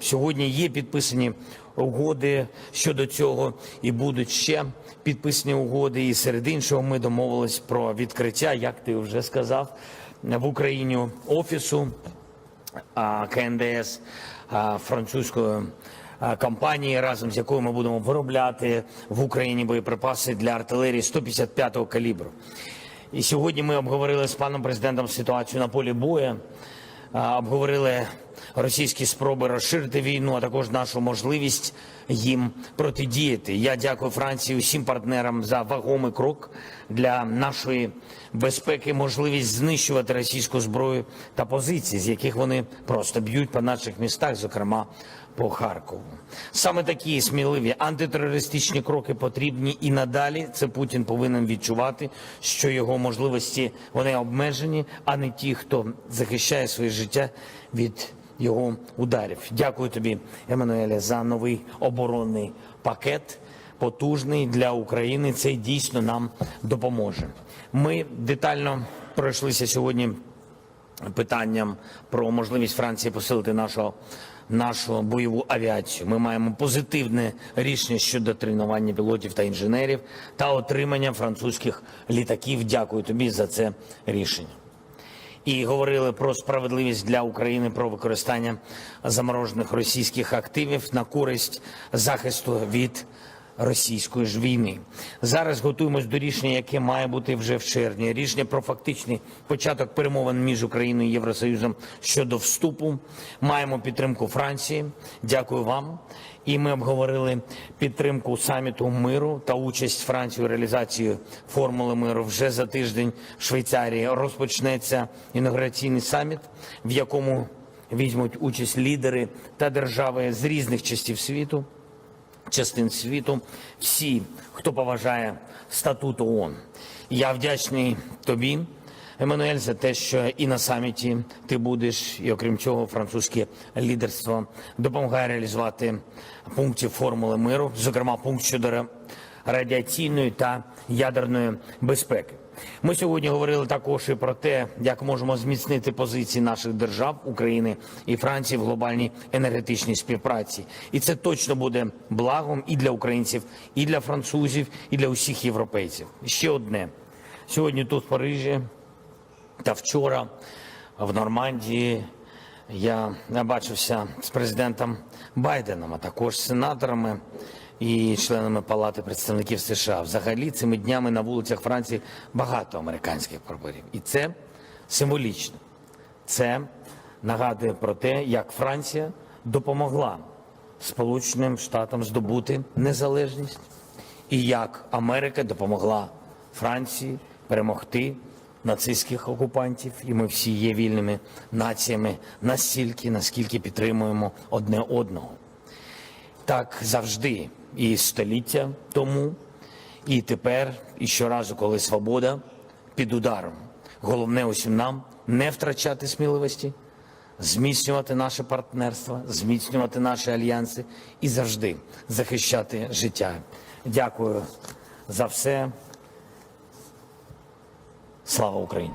Сьогодні є підписані угоди щодо цього, і будуть ще підписані угоди. І серед іншого ми домовились про відкриття, як ти вже сказав, в Україні офісу КНДС французької компанії, разом з якою ми будемо виробляти в Україні боєприпаси для артилерії 155-го калібру. І сьогодні ми обговорили з паном президентом ситуацію на полі бою, обговорили російські спроби розширити війну, а також нашу можливість їм протидіяти. Я дякую Франції усім партнерам за вагомий крок для нашої безпеки, можливість знищувати російську зброю та позиції, з яких вони просто б'ють по наших містах, зокрема по Харкову. Саме такі сміливі антитерористичні кроки потрібні і надалі. Це Путін повинен відчувати, що його можливості вони обмежені, а не ті, хто захищає своє життя від його ударів. Дякую тобі, Еммануеле, за новий оборонний пакет. Потужний для України. Це дійсно нам допоможе. Ми детально пройшлися сьогодні питанням про можливість Франції посилити нашу, нашу бойову авіацію. Ми маємо позитивне рішення щодо тренування пілотів та інженерів та отримання французьких літаків. Дякую тобі за це рішення. І говорили про справедливість для України про використання заморожених російських активів на користь захисту від російської ж війни. Зараз готуємось до рішення, яке має бути вже в червні. Рішення про фактичний початок перемовин між Україною і Євросоюзом щодо вступу. Маємо підтримку Франції. Дякую вам. І ми обговорили підтримку саміту миру та участь Франції у реалізації формули миру. Вже за тиждень в Швейцарії розпочнеться інаугураційний саміт, в якому візьмуть участь лідери та держави з різних частин світу частин світу, всі, хто поважає статут ООН. Я вдячний тобі, Еммануель, за те, що і на саміті ти будеш, і окрім цього, французьке лідерство допомагає реалізувати пункти формули миру, зокрема пункт щодо радіаційної та ядерної безпеки. Ми сьогодні говорили також і про те, як можемо зміцнити позиції наших держав України і Франції в глобальній енергетичній співпраці. І це точно буде благом і для українців, і для французів, і для усіх європейців. Ще одне сьогодні тут в Парижі та вчора в Нормандії я бачився з президентом Байденом, а також з сенаторами і членами Палати представників США. Взагалі цими днями на вулицях Франції багато американських прапорів. І це символічно. Це нагадує про те, як Франція допомогла Сполученим Штатам здобути незалежність, і як Америка допомогла Франції перемогти нацистських окупантів, і ми всі є вільними націями настільки, наскільки підтримуємо одне одного. Так завжди, і століття тому, і тепер, і щоразу, коли свобода під ударом. Головне усім нам не втрачати сміливості, зміцнювати наше партнерство, зміцнювати наші альянси і завжди захищати життя. Дякую за все. Слава Україні!